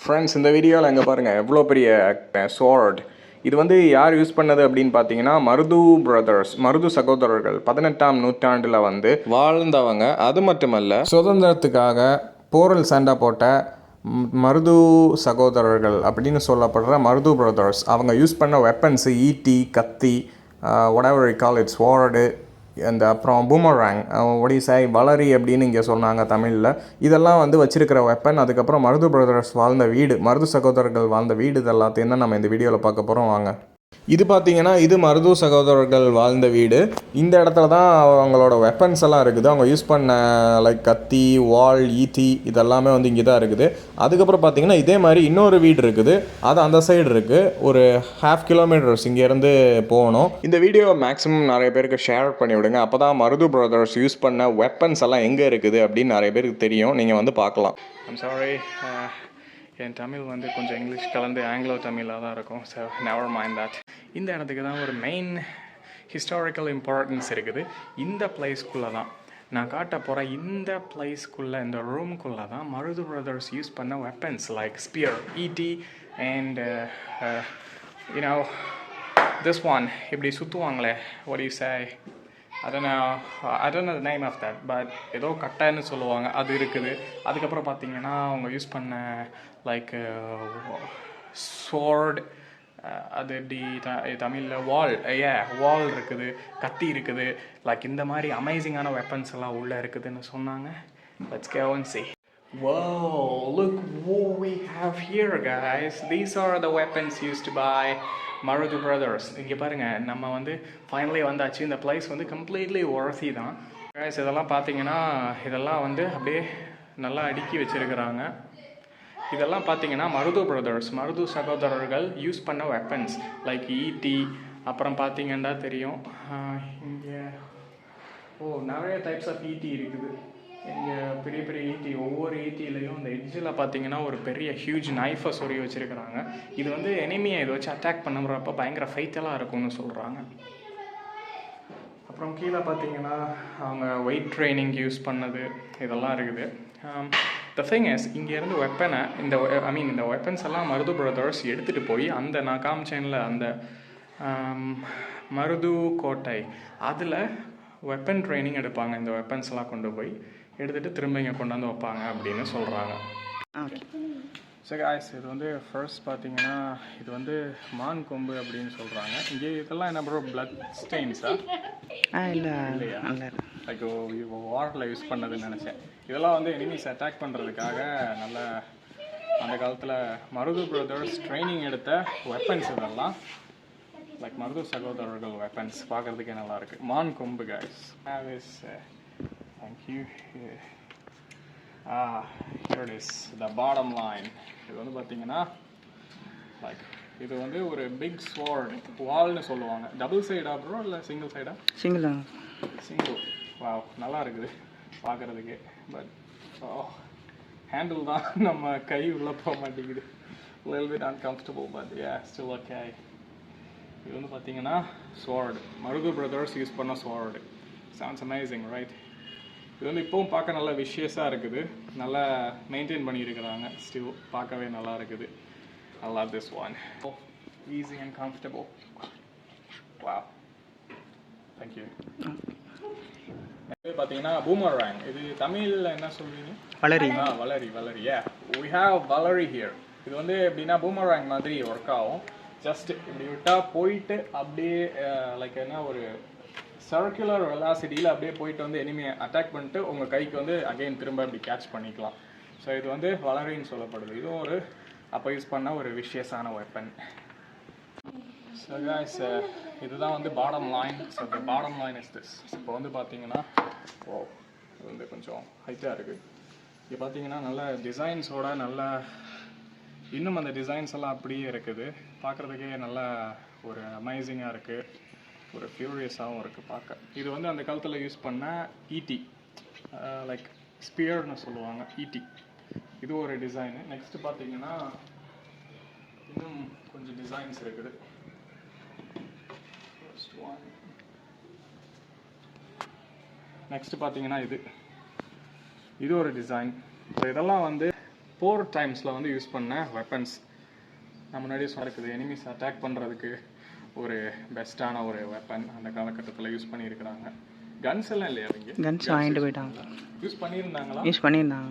Friends இந்த வீடியோவில் எங்கே பாருங்கள் எவ்வளோ பெரிய சோர்ட் இது வந்து யார் யூஸ் பண்ணது அப்படின்னு பார்த்தீங்கன்னா மருது பிரதர்ஸ் மருது சகோதரர்கள் பதினெட்டாம் நூற்றாண்டில் வந்து வாழ்ந்தவங்க. அது மட்டுமல்ல சுதந்திரத்துக்காக போரல் சண்டை போட்ட மருது சகோதரர்கள் அப்படின்னு சொல்லப்படுற மருது பிரதர்ஸ் அவங்க யூஸ் பண்ண வெப்பன்ஸு ஈட்டி கத்தி ஒடவர் கால் இட்ஸ் வார்டு அந்த அப்புறம் பூமராங் ஒடிசாய் வளரி அப்படின்னு இங்கே சொன்னாங்க தமிழில். இதெல்லாம் வந்து வச்சிருக்கிற வெப்பன் அதுக்கப்புறம் மருது பிரதர்ஸ் வாழ்ந்த வீடு மருது சகோதரர்கள் வாழ்ந்த வீடு இதெல்லாத்தையும் தான் நம்ம இந்த வீடியோவில் பார்க்க போகிறோம் வாங்க. இது பார்த்தீங்கன்னா இது மருது சகோதரர்கள் வாழ்ந்த வீடு. இந்த இடத்துல தான் அவங்களோட வெப்பன்ஸ் எல்லாம் இருக்குது. அவங்க யூஸ் பண்ண லைக் கத்தி வால் ஈட்டி இதெல்லாமே வந்து இங்கே தான் இருக்குது. அதுக்கப்புறம் பார்த்தீங்கன்னா இதே மாதிரி இன்னொரு வீடு இருக்குது. அது அந்த சைடு இருக்குது ஒரு ஹாஃப் கிலோமீட்டர்ஸ் இங்கேருந்து போகணும். இந்த வீடியோ மேக்ஸிமம் நிறைய பேருக்கு ஷேர் பண்ணி விடுங்க. அப்போ தான் மருது பிரதர்ஸ் யூஸ் பண்ண வெப்பன்ஸ் எல்லாம் எங்கே இருக்குது அப்படின்னு நிறைய பேருக்கு தெரியும். நீங்கள் வந்து பார்க்கலாம். ஐம் சாரி என் தமிழ் வந்து கொஞ்சம் இங்கிலீஷ் கலந்து ஆங்கிலோ தமிழாக தான் இருக்கும் ஸோ நெவர் மைண்ட் தட் இந்த இடத்துக்கு தான் ஒரு மெயின் ஹிஸ்டாரிக்கல் இம்பார்ட்டன்ஸ் இருக்குது. இந்த பிளேஸ்க்குள்ளே தான். நான் காட்ட போகிற இந்த பிளேஸ்க்குள்ளே இந்த ரூம்குள்ளே தான் மருது பிரதர்ஸ் யூஸ் பண்ண வெப்பன்ஸ் லைக் ஸ்பியர் ஈட்டி and you know this one இப்படி சுற்றுவாங்களே what do you say I don't know I don't ஏதோ கட்டாயன்னு சொல்லுவாங்க அது இருக்குது. அதுக்கப்புறம் பார்த்தீங்கன்னா அவங்க யூஸ் பண்ண லைக் uh, sword uh, அது டி த தமிழில் வால் ஏ வால் இருக்குது கத்தி இருக்குது. லைக் இந்த மாதிரி அமேசிங்கான வெப்பன்ஸ் எல்லாம் உள்ளே இருக்குதுன்னு சொன்னாங்க. லெட்ஸ் கே ஒன் சி Whoa, look what we have here, guys. These are the weapons used by Marudhu brothers இங்கே பாருங்கள் நம்ம வந்து ஃபைனலி வந்தாச்சு. இந்த பிளேஸ் வந்து கம்ப்ளீட்லி worthy தான். Guys இதெல்லாம் பார்த்தீங்கன்னா இதெல்லாம் வந்து அப்படியே நல்லா அடுக்கி வச்சிருக்கிறாங்க. இதெல்லாம் பார்த்தீங்கன்னா மருது பிரதர்ஸ் மருது சகோதரர்கள் யூஸ் பண்ண வெப்பன்ஸ் லைக் ஈட்டி அப்புறம் பார்த்தீங்கன்னா தெரியும் இங்கே ஓ நிறைய டைப்ஸ் ஆஃப் ஈட்டி இருக்குது. இங்கே பெரிய பெரிய ஈட்டி ஒவ்வொரு ஈட்டிலையும் அந்த எட்ஜில் பார்த்தீங்கன்னா ஒரு பெரிய ஹியூஜ் நைஃபை சொறி வச்சுருக்கிறாங்க. இது வந்து எனிமியை இதை வச்சு அட்டாக் பண்ணுறப்ப பயங்கர ஃபைத்தலாக இருக்கும்னு சொல்கிறாங்க அப்புறம் கீழே பார்த்தீங்கன்னா அவங்க வெயிட் ட்ரைனிங் யூஸ் பண்ணது இதெல்லாம் இருக்குது. த திங் இஸ் இங்கேருந்து வெப்பனை இந்த ஐ மீன் இந்த வெப்பன்ஸ் எல்லாம் மருது பிரதர்ஸ் எடுத்துகிட்டு போய் அந்த நான் காமிச்சேன்ல அந்த um, மருது கோட்டை அதில் வெப்பன் ட்ரைனிங் எடுப்பாங்க இந்த வெப்பன்ஸ் எல்லாம் கொண்டு போய். எடுத்துகிட்டு திரும்ப இங்கே கொண்டாந்து வைப்பாங்க அப்படின்னு சொல்கிறாங்க ஸோ காய்ஸ் இது வந்து ஃபர்ஸ்ட் பார்த்தீங்கன்னா இது வந்து மான் கொம்பு அப்படின்னு சொல்கிறாங்க இங்கே இதெல்லாம் என்ன ப்ரோ பிளட் ஸ்டெயின்ஸா ஆ? இல்லை நல்லா இருக்கு லைக் வாரில் யூஸ் பண்ணதுன்னு நினச்சேன். இதெல்லாம் வந்து எனிமீஸ் அட்டாக் பண்ணுறதுக்காக நல்ல அந்த காலத்தில் மருது பிரதர்ஸ் ட்ரைனிங் எடுத்த வெப்பன்ஸ் இதெல்லாம். லைக் மருது சகோதரர்கள் வெப்பன்ஸ் பார்க்குறதுக்கே நல்லா இருக்கு. மான் கொம்பு கைஸ் இஸ் தேங்க்யூ ஆ ஹியர் இட் இஸ் த பாடம் லைன் இது வந்து பார்த்தீங்கன்னா லைக் இது வந்து ஒரு பிக் ஸ்வார்ட் வால்னு சொல்லுவாங்க. டபுள் சைடா ப்ரோ இல்லை சிங்கிள் சைடா சிங்கிள் சிங்கிள் வாவ் நல்லா இருக்குது பார்க்குறதுக்கு பட் ஹேண்டில் தான் நம்ம கை உள்ளே போக மாட்டேங்குது. Little bit uncomfortable but yeah still okay. இது வந்து பார்த்தீங்கன்னா sword. மருது பிரதர்ஸ் யூஸ் பண்ண sword. Sounds amazing right? இது வந்து இப்போவும் பார்க்க நல்ல விஷயஸாக இருக்குது. நல்லா மெயின்டைன் பண்ணியிருக்கிறாங்க. ஸ்டில் பார்க்கவே நல்லா இருக்குது. I love this one. Easy and comfortable. Wow. Thank you. இது பார்த்தீங்கன்னா பூமராங் இது தமிழ்ல என்ன சொல்றீங்க? வளரி. ஆ வளரி வளரி. Yeah. We have வளரி here. இது வந்து எப்படின்னா பூமராங் மாதிரி ஒர்க் ஆகும். ஜஸ்ட் இப்படி விட்டா போயிட்டு அப்படியே லைக் என்ன ஒரு சர்க்குலர் வெலாசிட்டியில் அப்படியே போயிட்டு வந்து எனிமையை அட்டாக் பண்ணிட்டு உங்கள் கைக்கு வந்து அகைன் திரும்ப இப்படி கேட்ச் பண்ணிக்கலாம். ஸோ இது வந்து வளரின்னு சொல்லப்படுது. இதுவும் ஒரு அப்போ யூஸ் பண்ண ஒரு விஷயஸான வெப்பன் ஸோ காய்ஸ் இதுதான் வந்து பாடம் லைன் ஸோ the பாடம் லைன் இஸ் திஸ் இப்போ வந்து பார்த்தீங்கன்னா ஓ இது வந்து கொஞ்சம் ஹைட்டாக இருக்குது இங்கே பார்த்தீங்கன்னா நல்ல டிசைன்ஸோட நல்ல இன்னும் அந்த டிசைன்ஸ் எல்லாம் அப்படியே இருக்குது. பார்க்குறதுக்கே நல்ல ஒரு அமேசிங்காக இருக்குது ஒரு ஃபியூரியஸாகவும் இருக்குது பார்க்க. இது வந்து அந்த காலத்தில் யூஸ் பண்ண ஈட்டி லைக் ஸ்பியர்னு சொல்லுவாங்க ஈட்டி இது ஒரு டிசைனு நெக்ஸ்ட்டு பார்த்தீங்கன்னா இன்னும் கொஞ்சம் டிசைன்ஸ் இருக்குது. நெக்ஸ்ட் பார்த்தீங்கன்னா இது. இது ஒரு டிசைன் ஸோ இதெல்லாம் வந்து போர் டைம்ஸில் வந்து யூஸ் பண்ண வெப்பன்ஸ் நம்ம முன்னாடியே சொல்லிருக்குது எனிமீஸ் அட்டாக் பண்ணுறதுக்கு ஒரு பெஸ்ட்டான ஒரு வெப்பன் அந்த காலகட்டத்தில் யூஸ் பண்ணியிருக்கிறாங்க. கன்ஸ் எல்லாம் இல்லையா அவங்க கன்ஸ் வாங்கிட்டு போயிட்டாங்க. யூஸ் பண்ணியிருந்தாங்களா? யூஸ் பண்ணியிருந்தாங்க.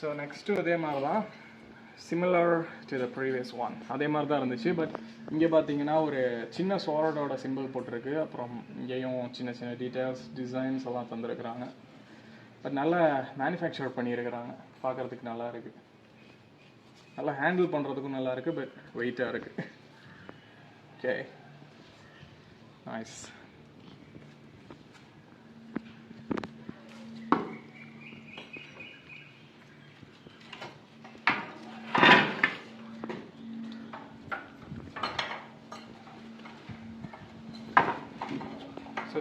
ஸோ நெக்ஸ்ட்டு அதே மாதிரி தான் similar to the previous one அதே மாதிரி தான் இருந்துச்சு பட் இங்கே பார்த்தீங்கன்னா ஒரு சின்ன சோரடோட சிம்பிள் போட்டிருக்கு. அப்புறம் இங்கேயும் சின்ன சின்ன டீட்டெயில்ஸ் டிசைன்ஸ் எல்லாம் தந்திருக்கிறாங்க. பட் நல்லா மேனுஃபேக்சர் பண்ணியிருக்கிறாங்க. பார்க்குறதுக்கு நல்லா இருக்குது நல்லா ஹேண்டில் பண்ணுறதுக்கும் நல்லா இருக்குது பட் வெயிட்டாக இருக்குது ஓகே நைஸ்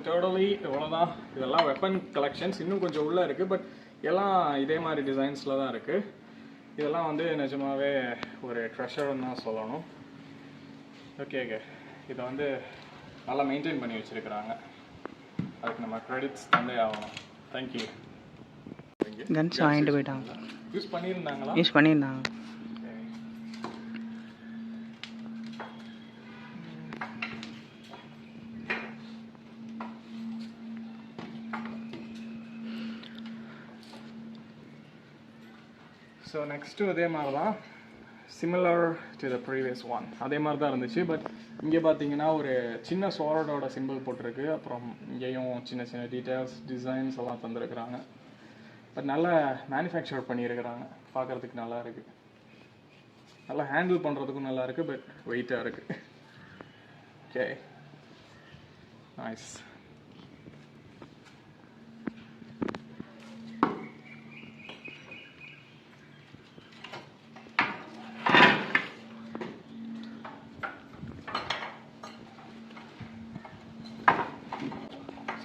ஸோ டோட்டலி இவ்வளோதான் இதெல்லாம் வெப்பன் கலெக்ஷன்ஸ் இன்னும் கொஞ்சம் உள்ளே இருக்குது பட் எல்லாம் இதே மாதிரி டிசைன்ஸில் தான் இருக்குது இதெல்லாம் வந்து நிஜமாவே ஒரு ட்ரெஷர்னு தான் சொல்லணும். ஓகே ஓகே இதை வந்து நல்லா மெயின்டைன் பண்ணி வச்சுருக்கிறாங்க. அதுக்கு நம்ம க்ரெடிட்ஸ் தந்தே ஆகணும். தேங்க்யூ கன்ஸ் வாங்கிட்டு போயிட்டாங்க. யூஸ் பண்ணியிருந்தாங்களா? யூஸ் பண்ணியிருந்தாங்க ஸோ நெக்ஸ்ட்டு அதே மாதிரி தான் similar to the previous one அதே மாதிரி தான் இருந்துச்சு பட் இங்கே பார்த்தீங்கன்னா ஒரு சின்ன சோரடோட சிம்பிள் போட்டிருக்கு. அப்புறம் இங்கேயும் சின்ன சின்ன டீட்டெயில்ஸ் டிசைன்ஸ் எல்லாம் தந்திருக்கிறாங்க. பட் நல்லா மேனுஃபேக்சர் பண்ணியிருக்கிறாங்க. பார்க்குறதுக்கு நல்லா இருக்குது நல்லா ஹேண்டில் பண்ணுறதுக்கும் நல்லா இருக்குது பட் வெயிட்டாக இருக்குது ஓகே நைஸ்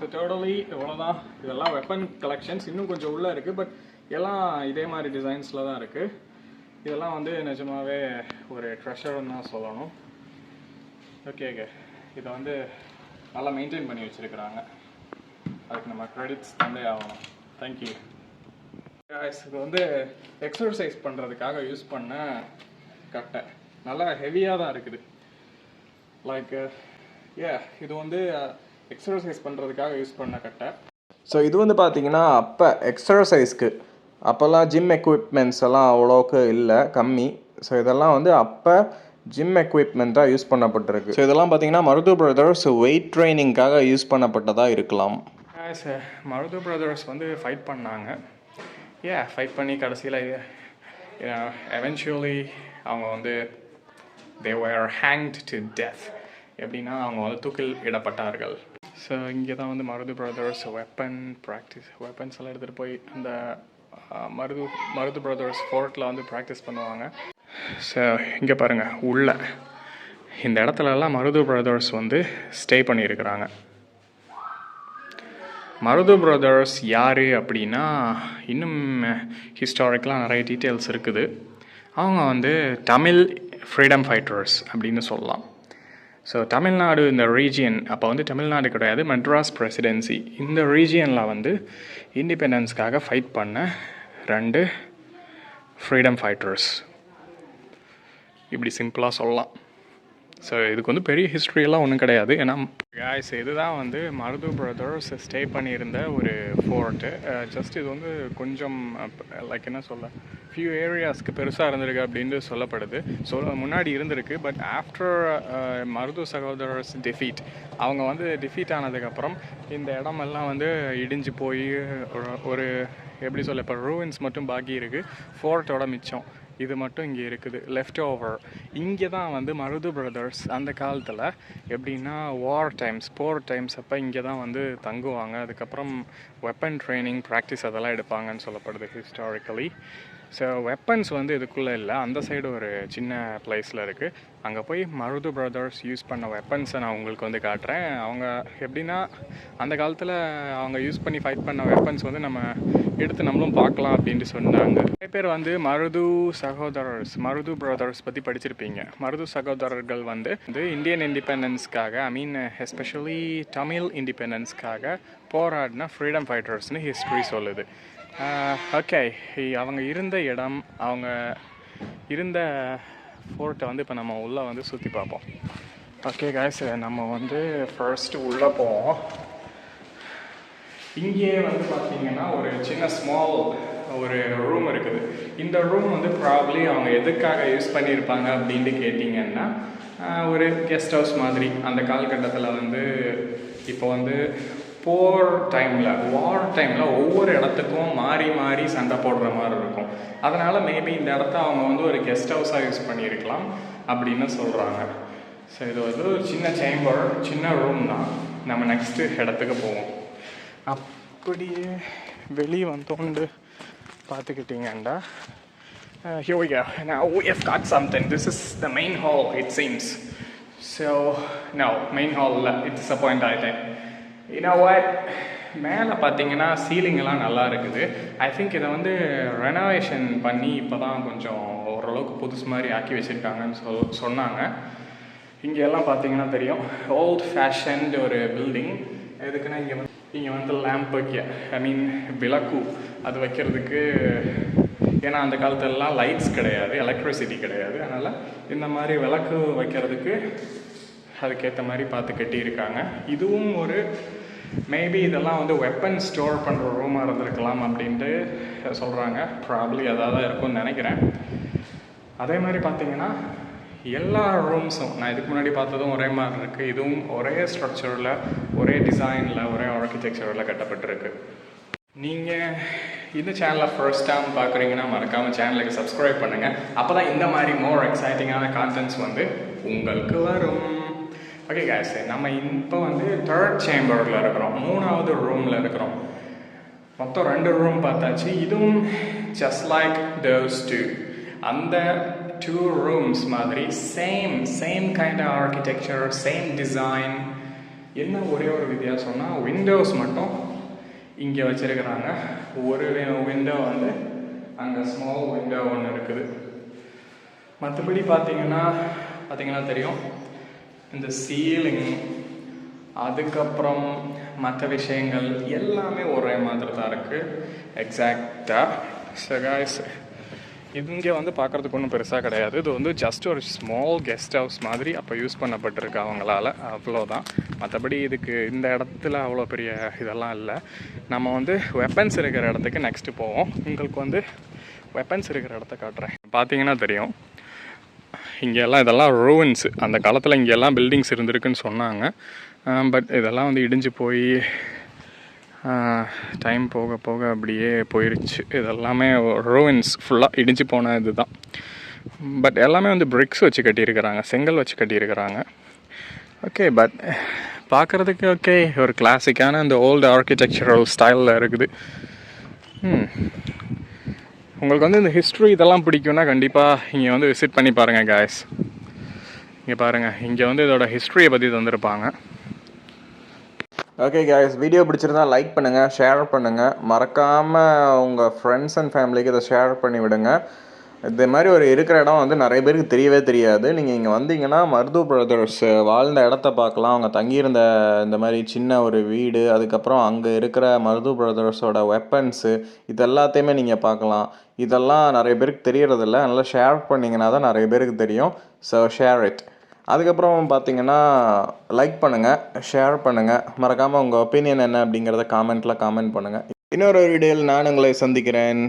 ஸோ டோட்டலி இவ்வளோதான் இதெல்லாம் வெப்பன் கலெக்ஷன்ஸ் இன்னும் கொஞ்சம் உள்ளே இருக்குது பட் எல்லாம் இதே மாதிரி டிசைன்ஸில் தான் இருக்குது இதெல்லாம் வந்து நிஜமாகவே ஒரு ட்ரெஷர்னு தான் சொல்லணும். ஓகே ஓகே இதை வந்து நல்லா மெயின்டைன் பண்ணி வச்சுருக்கிறாங்க. அதுக்கு நம்ம க்ரெடிட்ஸ் தந்தே ஆகணும். தேங்க்யூ இது வந்து எக்ஸசைஸ் பண்ணுறதுக்காக யூஸ் பண்ண கட்டை. நல்லா ஹெவியாக தான் இருக்குது. லைக் ஏ uh, இது வந்து எக்ஸசைஸ் பண்ணுறதுக்காக யூஸ் பண்ண கட்டை. ஸோ இது வந்து பார்த்தீங்கன்னா அப்போ எக்ஸசைஸ்க்கு அப்போல்லாம் ஜிம் எக்யூப்மெண்ட்ஸ் எல்லாம் அவ்வளோக்கு இல்லை கம்மி. ஸோ இதெல்லாம் வந்து அப்போ ஜிம் எக்யூப்மெண்ட்டாக யூஸ் பண்ணப்பட்டிருக்கு. ஸோ இதெல்லாம் பார்த்தீங்கன்னா மருது பிரதர்ஸ் வெயிட் ட்ரைனிங்காக யூஸ் பண்ணப்பட்டதாக இருக்கலாம். மருது பிரதர்ஸ் வந்து ஃபைட் பண்ணாங்க. ஏ ஃபைட் பண்ணி கடைசியில் எவென்ச்சுவலி அவங்க வந்து தே were hanged to death. எப்படின்னா அவங்க வந்து தூக்கில் இடப்பட்டார்கள். ஸோ இங்கே தான் வந்து Marudhu brothers weapon practice weapons எல்லாம் எடுத்துகிட்டு போய் அந்த மருது மருது பிரதர்ஸ் ஃபோர்ட்டில் வந்து ப்ராக்டிஸ் பண்ணுவாங்க. ஸோ இங்கே பாருங்கள் உள்ள. இந்த இடத்துலலாம் மருது பிரதர்ஸ் வந்து ஸ்டே பண்ணியிருக்கிறாங்க. மருது பிரதர்ஸ் யார் அப்படின்னா இன்னும் ஹிஸ்டாரிக்கலாக நிறைய டீட்டெயில்ஸ் இருக்குது. அவங்க வந்து தமிழ் ஃப்ரீடம் ஃபைட்டர்ஸ் அப்படின்னு சொல்லலாம். ஸோ தமிழ்நாடு இந்த ரீஜியன் அப்போ வந்து தமிழ்நாடு கிடையாது மெட்ராஸ் பிரசிடென்சி இந்த ரீஜியனில் வந்து இண்டிபெண்டன்ஸ்க்காக ஃபைட் பண்ண ரெண்டு ஃப்ரீடம் ஃபைட்டர்ஸ் இப்படி சிம்பிளாக சொல்லலாம். ஸோ இதுக்கு வந்து பெரிய ஹிஸ்ட்ரியெல்லாம் ஒன்றும் கிடையாது. ஏன்னா guys இதுதான் வந்து மருது பிரதர்ஸ் ஸ்டே பண்ணியிருந்த ஒரு ஃபோர்ட்டு ஜஸ்ட் இது வந்து கொஞ்சம் லைக் என்ன சொல்ல ஃபியூ ஏரியாஸ்க்கு பெருசாக இருந்திருக்கு அப்படின்னு சொல்லப்படுது. ஸோ முன்னாடி இருந்திருக்கு பட் ஆஃப்டர் மருது சகோதரர்ஸ் டிஃபீட் அவங்க வந்து டிஃபீட் ஆனதுக்கப்புறம் இந்த இடமெல்லாம் வந்து இடிஞ்சு போய் ஒரு- ஒரு எப்படி சொல்ல இப்போ ரூவின்ஸ் மட்டும் பாக்கி இருக்குது ஃபோர்ட்டோட மிச்சம். இது மட்டும் இங்கே இருக்குது. லெஃப்ட் ஓவர் இங்கே தான் வந்து மருது பிரதர்ஸ் அந்த காலத்தில் எப்படின்னா வார் டைம்ஸ் போர் டைம்ஸ் அப்போ இங்கே தான் வந்து தங்குவாங்க. அதுக்கப்புறம் வெப்பன் ட்ரைனிங் ப்ராக்டிஸ் அதெல்லாம் எடுப்பாங்கன்னு சொல்லப்படுது ஹிஸ்டாரிக்கலி ஸோ வெப்பன்ஸ் வந்து இதுக்குள்ளே இல்லை. அந்த சைடு ஒரு சின்ன பிளேஸில் இருக்குது அங்கே போய் மருது பிரதர்ஸ் யூஸ் பண்ண வெப்பன்ஸை நான் உங்களுக்கு வந்து காட்டுறேன். அவங்க எப்படின்னா அந்த காலத்தில் அவங்க யூஸ் பண்ணி ஃபைட் பண்ண வெப்பன்ஸ் வந்து நம்ம எடுத்து நம்மளும் பார்க்கலாம் அப்படின்ட்டு சொன்னாங்க. நிறைய பேர் வந்து மருது சகோதரர்ஸ் மருது பிரதர்ஸ் பற்றி படிச்சிருப்பீங்க. மருது சகோதரர்கள் வந்து வந்து இந்தியன் இண்டிபெண்டன்ஸ்க்காக ஐ மீன் எஸ்பெஷலி தமிழ் இண்டிபெண்டன்ஸ்க்காக போராடின ஃப்ரீடம் ஃபைட்டர்ஸ்னு ஹிஸ்ட்ரி சொல்லுது. ஓகே அவங்க இருந்த இடம் அவங்க இருந்த ஃபோர்ட்டை வந்து இப்போ நம்ம உள்ளே வந்து சுற்றி பார்ப்போம். ஓகே காய்ஸ் நம்ம வந்து ஃபர்ஸ்ட்டு உள்ளே போவோம். இங்கே வந்து பார்த்தீங்கன்னா ஒரு சின்ன ஸ்மால் ஒரு ரூம் இருக்குது. இந்த ரூம் வந்து ப்ராப்ளி அவங்க எதுக்காக யூஸ் பண்ணியிருப்பாங்க அப்படின்ட்டு கேட்டிங்கன்னா ஒரு கெஸ்ட் ஹவுஸ் மாதிரி அந்த காலகட்டத்தில் வந்து இப்போ வந்து போர் டைமில் வார் டைமில் ஒவ்வொரு இடத்துக்கும் மாறி மாறி சண்டை போடுற மாதிரி இருக்கும். அதனால் மேபி இந்த இடத்த அவங்க வந்து ஒரு கெஸ்ட் ஹவுஸாக யூஸ் பண்ணியிருக்கலாம் அப்படின்னு சொல்கிறாங்க ஸோ இது வந்து ஒரு சின்ன சேம்பர் சின்ன ரூம் தான். நம்ம நெக்ஸ்ட்டு இடத்துக்கு போவோம். அப்படியே வெளியே வந்தோண்டு பார்த்துக்கிட்டிங்கண்டா uh, here we go. Now we have got something. This is the main hall, it seems. So, no, main hall, uh, it's disappointed ஆயிட்டேன் You know what? மேலே பார்த்தீங்கன்னா சீலிங்கெல்லாம் நல்லா இருக்குது ஐ திங்க் இதை வந்து ரெனோவேஷன் பண்ணி இப்போ தான் கொஞ்சம் ஓரளவுக்கு புதுசு மாதிரி ஆக்கி வச்சுருக்காங்கன்னு சொல் சொன்னாங்க இங்கே எல்லாம் பார்த்தீங்கன்னா தெரியும் ஓல்ட் ஃபேஷன்டு ஒரு பில்டிங் எதுக்குன்னா இங்கே வந்து இங்கே வந்து லேம்ப் வைக்க ஐ மீன் விளக்கு அது வைக்கிறதுக்கு ஏன்னா அந்த காலத்துலலாம் லைட்ஸ் கிடையாது எலக்ட்ரிசிட்டி கிடையாது. அதனால் இந்த மாதிரி விளக்கு வைக்கிறதுக்கு அதுக்கேற்ற மாதிரி பார்த்து கட்டியிருக்காங்க. இதுவும் ஒரு மேபி இதெல்லாம் வந்து வெப்பன் ஸ்டோர் பண்ணுற ரூமாக இருந்திருக்கலாம் அப்படின்ட்டு சொல்கிறாங்க ப்ராப்ளி அதாக தான் இருக்கும்னு நினைக்கிறேன். அதே மாதிரி பார்த்தீங்கன்னா எல்லா ரூம்ஸும் நான் இதுக்கு முன்னாடி பார்த்ததும் ஒரே மாதிரி இருக்குது இதுவும் ஒரே ஸ்ட்ரக்சரில் ஒரே டிசைனில் ஒரே ஆர்கிடெக்சரில் கட்டப்பட்டிருக்கு. நீங்கள் இந்த சேனலை ஃபர்ஸ்ட் டைம் பார்க்குறீங்கன்னா மறக்காமல் சேனலுக்கு சப்ஸ்கிரைப் பண்ணுங்கள் அப்போ தான் இந்த மாதிரி மோர் எக்ஸைட்டிங்கான கான்டென்ட்ஸ் வந்து உங்களுக்கு வரும். ஓகே கேஸ் நம்ம இப்போ வந்து தேர்ட் சேம்பரில் இருக்கிறோம். மூணாவது ரூமில் இருக்கிறோம். மொத்தம் ரெண்டு ரூம் பார்த்தாச்சு. இதுவும் ஜஸ்ட் லைக் those டூ அந்த டூ ரூம்ஸ் மாதிரி same same kind of architecture same design என்ன ஒரே ஒரு வித்தியாசம்னா விண்டோஸ் மட்டும் இங்கே வச்சுருக்கிறாங்க. ஒரு விண்டோ வந்து அங்கே ஸ்மால் விண்டோ ஒன்று இருக்குது. மற்றபடி பார்த்தீங்கன்னா பார்த்தீங்கன்னா தெரியும். இந்த சீலிங் அதுக்கப்புறம் மற்ற விஷயங்கள் எல்லாமே ஒரே மாதிரி தான் இருக்குது எக்ஸாக்டாக சகாய்ஸ் இங்கே வந்து பார்க்குறதுக்கு ஒன்றும் பெருசாக கிடையாது. இது வந்து ஜஸ்ட் ஒரு ஸ்மால் கெஸ்ட் ஹவுஸ் மாதிரி அப்போ யூஸ் பண்ணப்பட்டிருக்கு அவங்களால. அவ்வளோதான் மற்றபடி இதுக்கு இந்த இடத்துல அவ்வளோ பெரிய இதெல்லாம் இல்லை. நம்ம வந்து வெப்பன்ஸ் இருக்கிற இடத்துக்கு நெக்ஸ்ட்டு போவோம். உங்களுக்கு வந்து வெப்பன்ஸ் இருக்கிற இடத்த காட்டுறேன். பார்த்தீங்கன்னா தெரியும். இங்கெல்லாம் இதெல்லாம் ரூவன்ஸ் அந்த காலத்தில் இங்கெல்லாம் பில்டிங்ஸ் இருந்திருக்குன்னு சொன்னாங்க. பட் இதெல்லாம் வந்து இடிஞ்சு போய் டைம் போக போக அப்படியே போயிடுச்சு இதெல்லாமே ரோவின்ஸ் ஃபுல்லாக இடிஞ்சு போன இதுதான். பட் எல்லாமே வந்து பிரிக்ஸ் வச்சு கட்டியிருக்கிறாங்க செங்கல் வச்சு கட்டியிருக்கிறாங்க. ஓகே பட் பார்க்குறதுக்கு ஓகே ஒரு கிளாசிக்கான அந்த ஓல்டு ஆர்கிடெக்சரல் ஸ்டைலில் இருக்குது. Hmm. உங்களுக்கு வந்து இந்த ஹிஸ்ட்ரி இதெல்லாம் பிடிக்கும்னா கண்டிப்பாக இங்கே வந்து விசிட் பண்ணி பாருங்கள் கேஸ் இங்கே பாருங்கள் இங்கே வந்து இதோட ஹிஸ்ட்ரியை பற்றி தந்திருப்பாங்க. ஓகே கேஸ் வீடியோ பிடிச்சிருந்தா லைக் பண்ணுங்கள் ஷேர் பண்ணுங்கள் மறக்காமல் உங்கள் ஃப்ரெண்ட்ஸ் அண்ட் ஃபேமிலிக்கு இதை ஷேர் பண்ணி விடுங்க. இது மாதிரி ஒரு இருக்கிற இடம் வந்து நிறைய பேருக்கு தெரியவே தெரியாது. நீங்கள் இங்கே வந்தீங்கன்னா மருது பிரதர்ஸ் வாழ்ந்த இடத்த பார்க்கலாம். அவங்க தங்கியிருந்த இந்த மாதிரி சின்ன ஒரு வீடு அதுக்கப்புறம் அங்கே இருக்கிற மருது பிரதர்ஸோட வெப்பன்ஸு இது எல்லாத்தையுமே நீங்கள் பார்க்கலாம். இதெல்லாம் நிறைய பேருக்கு தெரியறதில்ல. அதனால் ஷேர் பண்ணிங்கன்னா தான் நிறைய பேருக்கு தெரியும். ஸோ ஷேர் இட் அதுக்கப்புறம் பார்த்தீங்கன்னா லைக் பண்ணுங்கள் ஷேர் பண்ணுங்கள் மறக்காமல் உங்கள் ஒப்பீனியன் என்ன அப்படிங்கிறத காமெண்ட்டில் காமெண்ட் பண்ணுங்கள் இன்னொரு வீடியோவில் நான் உங்களை சந்திக்கிறேன்.